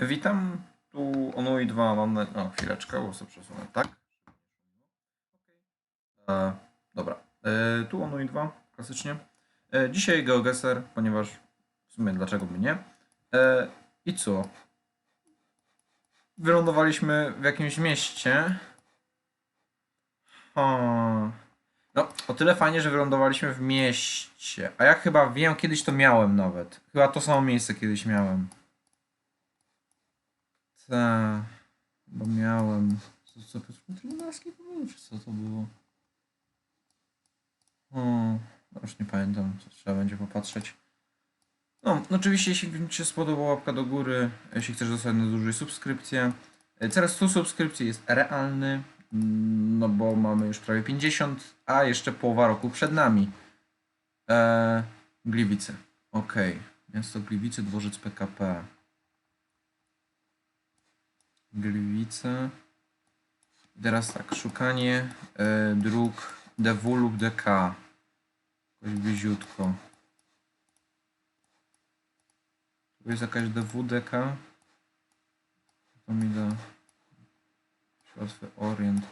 Witam, tu Onui 2, mam na... O, chwileczkę, bo sobie przesunę, tak? E, dobra, e, tu Onui 2, klasycznie. E, dzisiaj GeoGuessr, ponieważ w sumie dlaczego by nie. E, I co? Wylądowaliśmy w jakimś mieście. O. No, o tyle fajnie, że wylądowaliśmy w mieście. A ja chyba wiem, kiedyś to miałem nawet. Chyba to samo miejsce kiedyś miałem. Tak, bo miałem. Co, co Piotr Trybunalski co to było? O, już nie pamiętam, to trzeba będzie popatrzeć. No, oczywiście, jeśli Ci się spodobała łapka do góry, jeśli chcesz dostać na dłużej subskrypcję. Teraz 100 subskrypcji jest realny, no bo mamy już prawie 50, a jeszcze połowa roku przed nami. Eee, Gliwice, okej. Miasto Gliwice, dworzec PKP. Gliwice. Teraz tak, szukanie e, dróg DW lub DK. Jakoś bliziutko. Tu jest jakaś DW, DK. To mi da łatwy orient.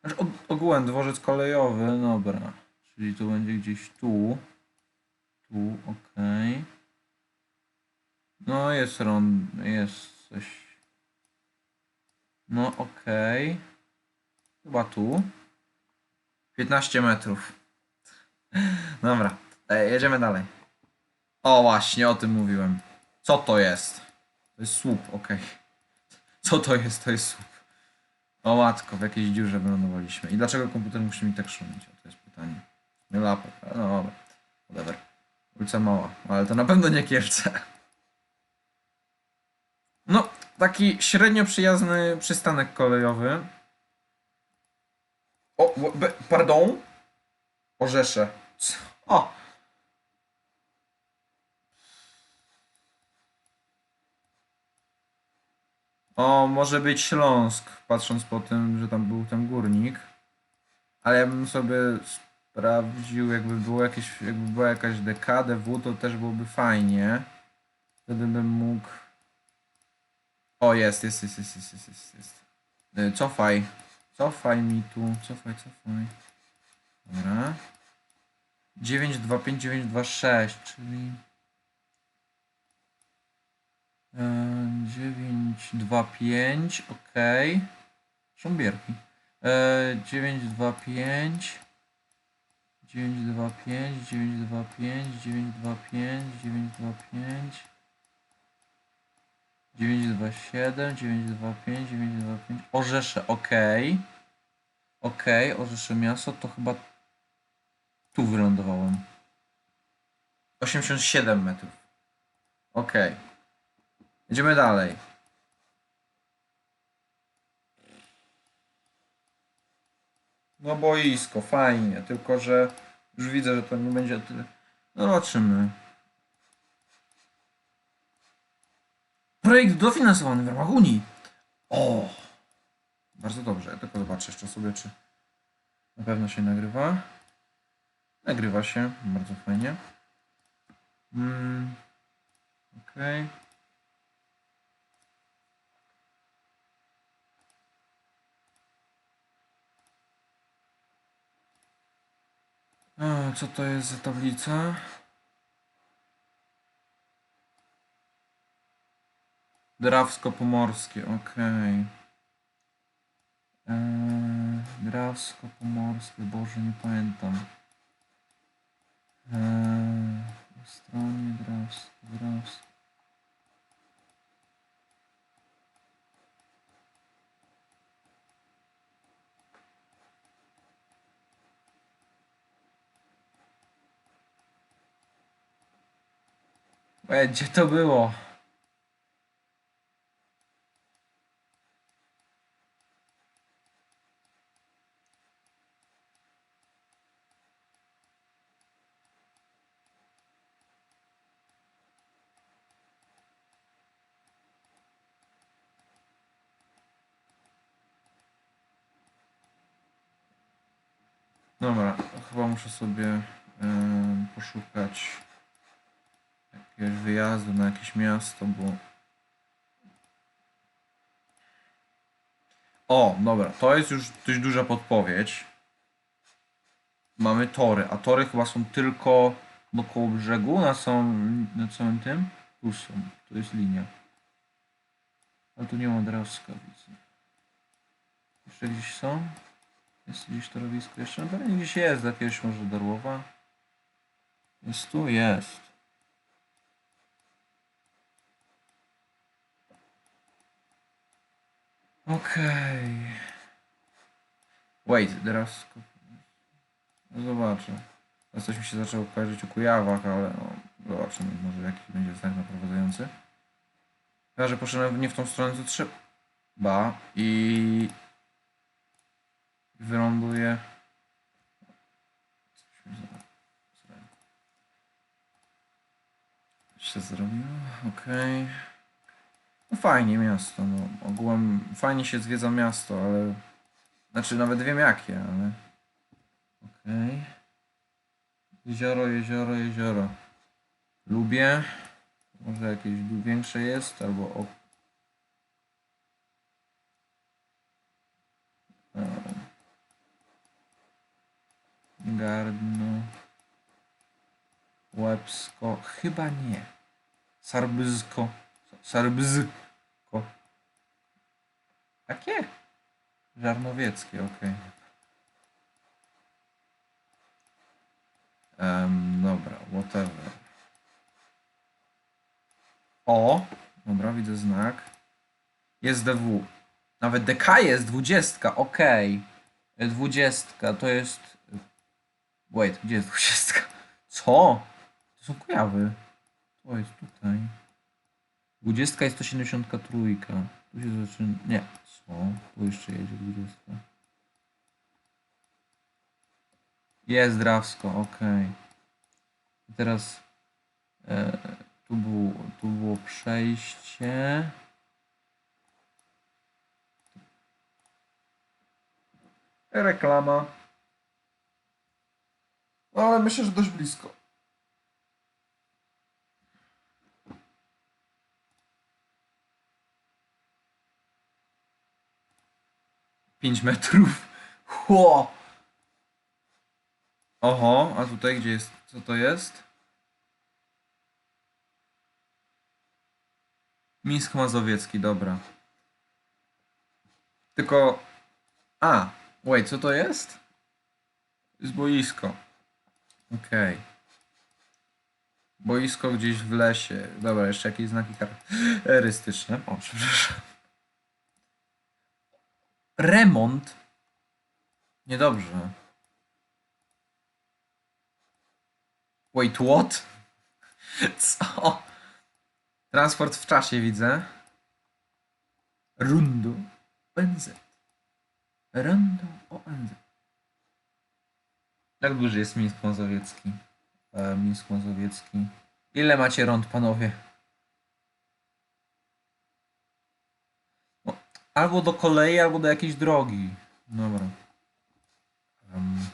Znaczy, og- ogółem dworzec kolejowy, dobra. Czyli to będzie gdzieś tu. Tu, okej. No jest rond, jest coś. No okej. Chyba tu. 15 metrów. Dobra, e, jedziemy dalej. O właśnie, o tym mówiłem. Co to jest? To jest słup, okej. Co to jest? To jest słup. O matko, w jakiejś dziurze wylądowaliśmy. I dlaczego komputer musi mi tak szumieć? O, to jest pytanie. Nie ale no dobra. Whatever. Ulica Mała, ale to na pewno nie Kielce. No, taki średnio przyjazny przystanek kolejowy. O, w- be, pardon? Orzesze. O! O, może być Śląsk, patrząc po tym, że tam był ten górnik. Ale ja bym sobie sprawdził, jakby było jakieś, jakby była jakaś DKDW, to też byłoby fajnie. Wtedy bym mógł... O, jest, jest, jest, jest, jest, jest, jest, jest. Y, Cofaj. Cofaj mi tu, cofaj, cofaj. Dobra. 925, 926, czyli... e, 925, ok. Sząbierki. E, 925, 925, 925, 925, 925, 927, 925, 925. Orzesze, ok. Ok, Orzesze miasto to chyba tu wylądowałem. 87 metrów. Ok. Idziemy dalej. No boisko, fajnie, tylko że już widzę, że to nie będzie tyle. No zobaczymy. Projekt dofinansowany w ramach Unii. O! Bardzo dobrze, ja tylko zobaczę jeszcze sobie, czy na pewno się nagrywa. Nagrywa się, bardzo fajnie. Mm. Okej. A, co to jest za tablica? Drawsko-Pomorskie, okej. Eee, Drawsko-Pomorskie, Boże, nie pamiętam. Eee, stronie Drawsko, Drawsko. E, gdzie to było? Dobra, chyba muszę sobie poszukać jakiegoś wyjazdu na jakieś miasto, bo O, dobra, to jest już dość duża podpowiedź. Mamy tory, a tory chyba są tylko koło brzegu, na całym, na całym tym. Tu są, tu jest linia. Ale tu nie ma Drawska, widzę. Jeszcze gdzieś są? Jest gdzieś torowisko? Jeszcze na pewno gdzieś jest, jakiegoś może Darłowa. Jest tu? Jest. Okej. Wait, Drawsko. No zobaczę. Teraz coś mi się zaczęło kojarzyć o Kujawach, ale no, zobaczymy, może jakiś będzie znak naprowadzający. Chyba, że poszedłem nie w tą stronę, co trzeba i wyląduję. Coś mi się zrobiło, okej. No fajnie miasto, no ogółem fajnie się zwiedza miasto, ale znaczy nawet wiem jakie, ale okej. Jezioro, jezioro, jezioro. Lubię. Może jakieś większe jest, albo Gardno. Łebsko. Chyba nie. Sarbyzko. Sarbyzko. Jakie? Żarnowieckie, okej. Em, dobra, whatever. O, dobra, widzę znak. Jest DW. Nawet DK jest, dwudziestka, okej. Okay. Dwudziestka, to jest... Wait, gdzie jest dwudziestka? Co? To są Kujawy. To jest tutaj. Dwudziestka jest 173. Tu się zaczyna... Nie, co? Tu jeszcze jedzie dwudziestka. Jest Drawsko, okej. I Teraz e, tu, było, tu było przejście. Reklama. No, ale myślę, że dość blisko. Pięć metrów. Chło! Oho, a tutaj gdzie jest? Co to jest? Mińsk Mazowiecki, dobra. Tylko... A, wait, co to jest? To jest boisko. Okej. Boisko gdzieś w lesie. Dobra, jeszcze jakieś znaki charakterystyczne. O, przepraszam. Remont. Niedobrze. Wait, what? Co? Transport w czasie widzę. Rundu ONZ. Rundu ONZ. Jak duży jest Mińsk Mazowiecki? E, Mińsk Mazowiecki. Ile macie rąd, panowie? No, albo do kolei, albo do jakiejś drogi. Dobra. Um.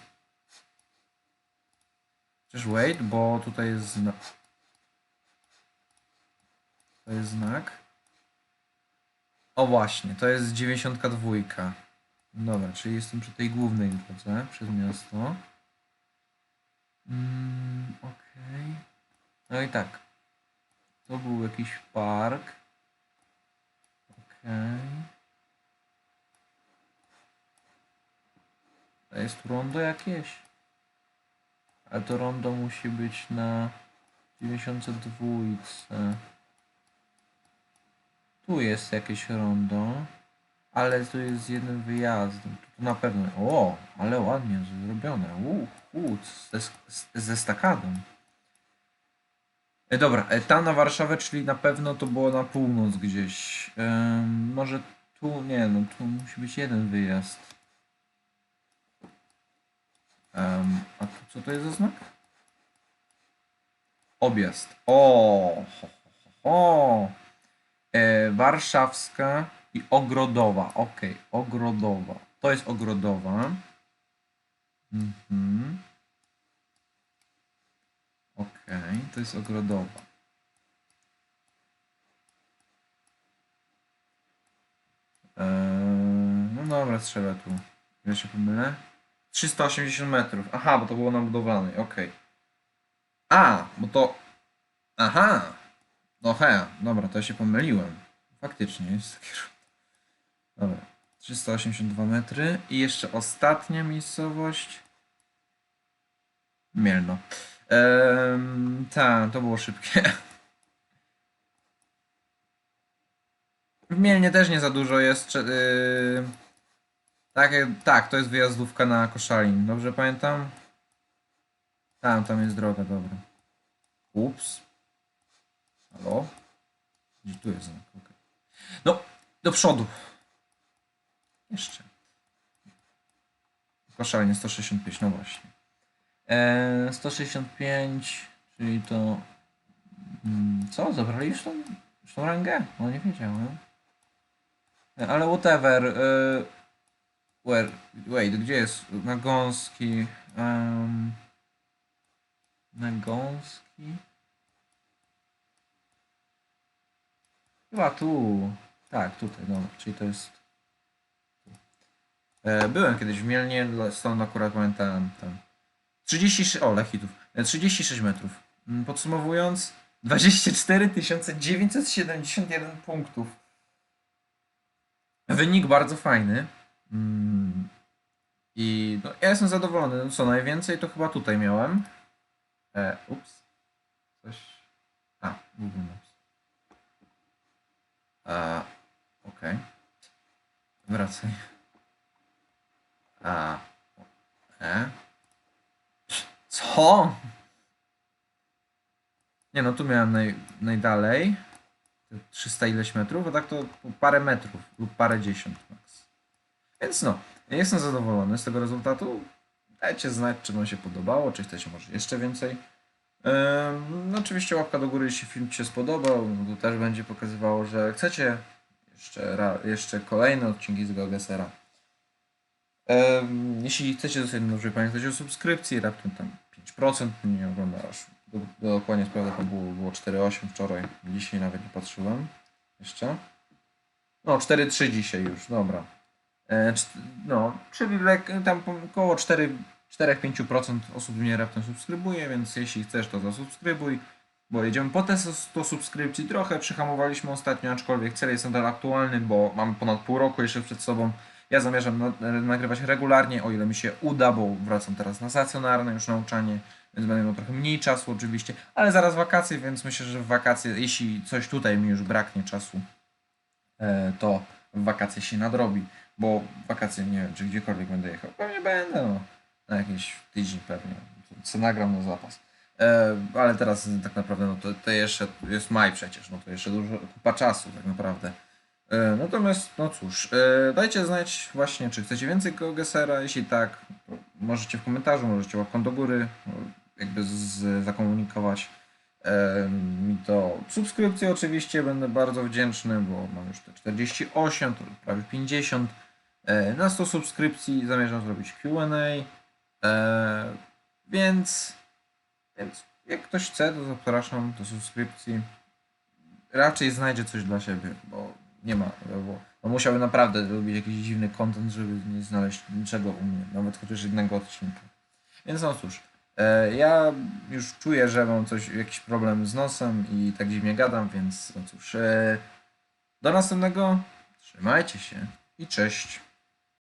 Przecież wait, bo tutaj jest znak. To jest znak. O właśnie, to jest 92. Dobra, czyli jestem przy tej głównej drodze przez miasto. Mm, Okej. No i tak. To był jakiś park. Okej. To jest rondo jakieś. Ale to rondo musi być na 92. Tu jest jakieś rondo. Ale tu jest z jednym wyjazdem. Tu na pewno. O, ale ładnie zrobione. Uu, ze, ze stakadą. E, dobra, e, tam na Warszawę, czyli na pewno to było na północ gdzieś. Em, może tu, nie no, tu musi być jeden wyjazd. A co to jest za znak? Objazd. O, ho, ho, ho. E, warszawska i ogrodowa. Ok, ogrodowa. To jest ogrodowa. Mhm. Ok, to jest ogrodowa. Eee, no dobra, strzelę tu. Ja się pomylę. 380 metrów. Aha, bo to było na budowlanej, okej. A, bo to... Aha! No he, dobra, to ja się pomyliłem. Faktycznie jest takie... Dobra. 382 metry. I jeszcze ostatnia miejscowość. Mielno. Ehm, to było szybkie. W Mielnie też nie za dużo jest. Yy... Tak, tak, to jest wyjazdówka na Koszalin. Dobrze pamiętam? Tam, tam jest droga, dobra. Ups. Halo? Gdzie tu jest? Okej. No, do przodu. Jeszcze. Koszalnie 165, no właśnie. Eee, 165, czyli to... Mm, co? Zabrali już tą, już tą rangę? No nie wiedziałem. E, Ale whatever. E, where, wait, gdzie jest Nagąski? Um, Nagąski? Chyba tu. Tak, tutaj, dobra, czyli to jest... E, byłem kiedyś w Mielnie, stąd akurat pamiętałem tam. 36, o Lechitów, E, 36 metrów. Mm, Podsumowując, 24 971 punktów. Wynik bardzo fajny. Mm. I no, ja jestem zadowolony. No co najwięcej to chyba tutaj miałem. E, ups. Coś. A, Google Maps. A, okej. Wracaj. A, e. Co? Nie no, tu miałem naj, najdalej. Te 300 ileś metrów, a tak to parę metrów lub parę dziesiąt max. Więc no, jestem zadowolony z tego rezultatu. Dajcie znać, czy wam się podobało, czy chcecie może jeszcze więcej. No oczywiście łapka do góry, jeśli film Ci się spodobał, no to też będzie pokazywało, że chcecie jeszcze, jeszcze kolejne odcinki z GeoGesera. Jeśli chcecie zostać dobrze pamiętać o subskrypcji, raptem tam 5% mnie ogląda aż do, do dokładnie sprawdzę, to było, było 4,8 wczoraj, dzisiaj nawet nie patrzyłem jeszcze. No 4,3 dzisiaj już, dobra. E, no, czyli tam około 4 4-5% osób mnie raptem subskrybuje, więc jeśli chcesz, to zasubskrybuj, bo jedziemy po te 100 subskrypcji. Trochę przyhamowaliśmy ostatnio, aczkolwiek cel jest nadal aktualny, bo mamy ponad pół roku jeszcze przed sobą. Ja zamierzam na, nagrywać regularnie, o ile mi się uda, bo wracam teraz na stacjonarne już nauczanie, więc będę miał trochę mniej czasu oczywiście, ale zaraz wakacje, więc myślę, że w wakacje, jeśli coś tutaj mi już braknie czasu, e, to w wakacje się nadrobi, bo wakacje nie wiem, czy gdziekolwiek będę jechał. Pewnie będę, no, na jakiś tydzień pewnie, co nagram na zapas. E, ale teraz tak naprawdę, no to, to jeszcze jest maj przecież, no to jeszcze dużo, kupa czasu tak naprawdę. E, natomiast, no cóż, e, dajcie znać właśnie, czy chcecie więcej GeoGesera, jeśli tak, możecie w komentarzu, możecie łapką do góry, jakby z, zakomunikować e, mi to. Subskrypcje oczywiście będę bardzo wdzięczny, bo mam już te 48, to prawie 50. E, na 100 subskrypcji zamierzam zrobić Q&A, więc, więc jak ktoś chce, to zapraszam do subskrypcji. Raczej znajdzie coś dla siebie, bo nie ma, bo, bo musiałby naprawdę robić jakiś dziwny content, żeby nie znaleźć niczego u mnie, nawet chociaż jednego odcinka. Więc no cóż, e, ja już czuję, że mam coś, jakiś problem z nosem i tak dziwnie gadam, więc no cóż, e, do następnego, trzymajcie się i cześć.